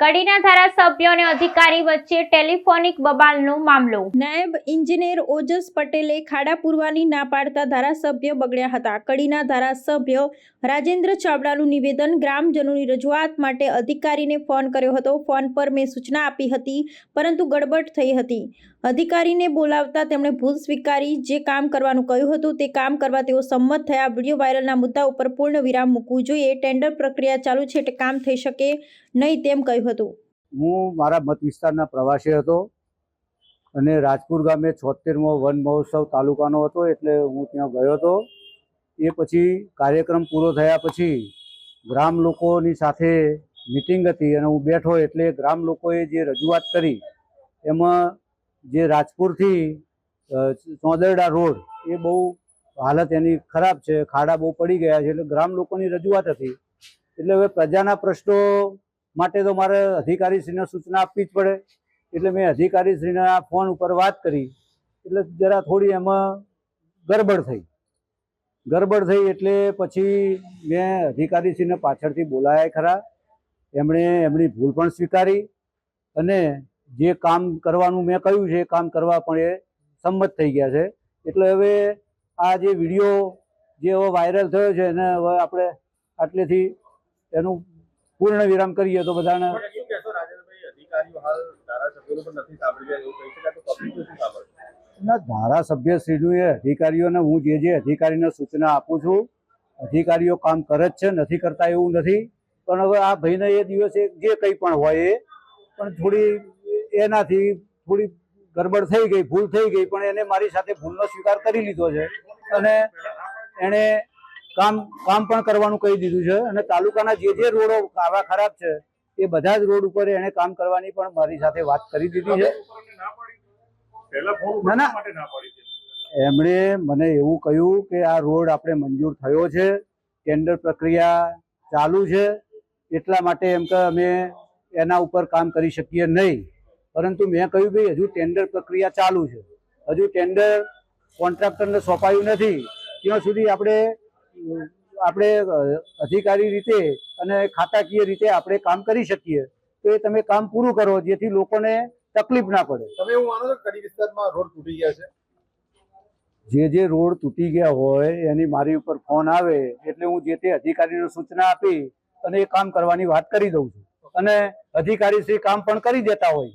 કડીના ધારાસભ્યો અને અધિકારી વચ્ચે ટેલિફોનિક બબાલનો મામલો. નાયબ ઇન્જિનિયર ઓજસ પટેલે ખાડા પૂરવાની ના પાડતા ધારાસભ્ય બગડ્યા હતા. કડીના ધારાસભ્ય રાજેન્દ્ર ચાવડાનું નિવેદન ગ્રામજનોની રજૂઆત માટે અધિકારીને ફોન કર્યો હતો. ફોન પર મેં સૂચના આપી હતી, પરંતુ ગડબડ થઈ હતી. અધિકારીને બોલાવતા તેમણે ભૂલ સ્વીકારી. જે કામ કરવાનું કહ્યું હતું તે કામ કરવા તેઓ સંમત થયા. વીડિયો વાયરલના મુદ્દા ઉપર પૂર્ણ વિરામ મૂકવું જોઈએ. ટેન્ડર પ્રક્રિયા ચાલુ છે એટલે કામ થઈ શકે નહીં તેમ કહ્યું હતું? હું મારા મત વિસ્તારના પ્રવાસી હતો અને રાજપુર ગામે છોતેરમો વન મહોત્સવ તાલુકાનો હતો એટલે હું ત્યાં ગયો હતો. એ પછી કાર્યક્રમ પૂરો થયા પછી ગ્રામ લોકોની સાથે મિટિંગ હતી અને હું બેઠો એટલે ગ્રામ લોકોએ જે રજૂઆત કરી એમાં જે રાજપુરથી ચોંદરડા રોડ એ બહુ હાલત એની ખરાબ છે, ખાડા બહુ પડી ગયા છે એટલે ગ્રામ લોકોની રજૂઆત હતી. એટલે હવે પ્રજાના પ્રશ્નો માટે તો મારે અધિકારીશ્રીને સૂચના આપવી જ પડે. એટલે મેં અધિકારીશ્રીના ફોન ઉપર વાત કરી. એટલે જરા થોડી એમાં ગરબડ થઈ. ગરબડ થઈ એટલે પછી મેં અધિકારીશ્રીને પાછળથી બોલાયા ખરા. એમણે એમની ભૂલ પણ સ્વીકારી અને જે કામ કરવાનું મેં કહ્યું છે એ કામ કરવા પણ એ સંમત થઈ ગયા છે. એટલે હવે આ જે વીડિયો જે હવે વાયરલ થયો છે એને હવે આપણે આટલેથી એનું પૂર્ણ વિરામ કરીએ તો બધાને. ના ધારાસભ્યશ્રીનું એ અધિકારીઓને હું જે જે અધિકારીને સૂચના આપું છું અધિકારીઓ કામ કરે જ છે નથી કરતા એવું નથી. પણ હવે આ ભાઈને એ દિવસે જે કંઈ પણ હોય એ પણ થોડી એનાથી થોડી ગડબડ થઈ ગઈ ભૂલ થઈ ગઈ પણ એને મારી સાથે ભૂલનો સ્વીકાર કરી લીધો છે. અને એણે કામ કામ પણ કરવાનું કહી દીધું છે. અને તાલુકાના જે જે રોડો આવા ખરાબ છે એ બધા જ રોડ ઉપર એણે કામ કરવાની પણ મારી સાથે વાત કરી દીધી ના, ના. છે એમણે મને એવું કહ્યું કે આ રોડ આપણે મંજૂર થયો છે ટેન્ડર પ્રક્રિયા ચાલુ છે એટલા માટે એમ કે અમે એના ઉપર કામ કરી શકીએ નહીં. પરંતુ મેં કહ્યું ભાઈ હજુ ટેન્ડર પ્રક્રિયા ચાલુ છે. હજુ ટેન્ડર કોન્ટ્રાક્ટરને સોંપાયું નથી. ત્યાં સુધી આપણે આપણે અધિકારી રીતે અને ખાતાકીય રીતે આપણે કામ કરી શકીએ તો એ તમે કામ પૂરું કરો જેથી લોકોને તકલીફ ના પડે. તમે એવું માનો છો કડી વિસ્તારમાં રોડ તૂટી ગયા છે? જે જે રોડ તૂટી ગયા હોય એની મારી ઉપર ફોન આવે એટલે હું જે તે અધિકારીને સૂચના આપી અને એ કામ કરવાની વાત કરી દઉં છું. અને અધિકારી શ્રી કામ પણ કરી દેતા હોય.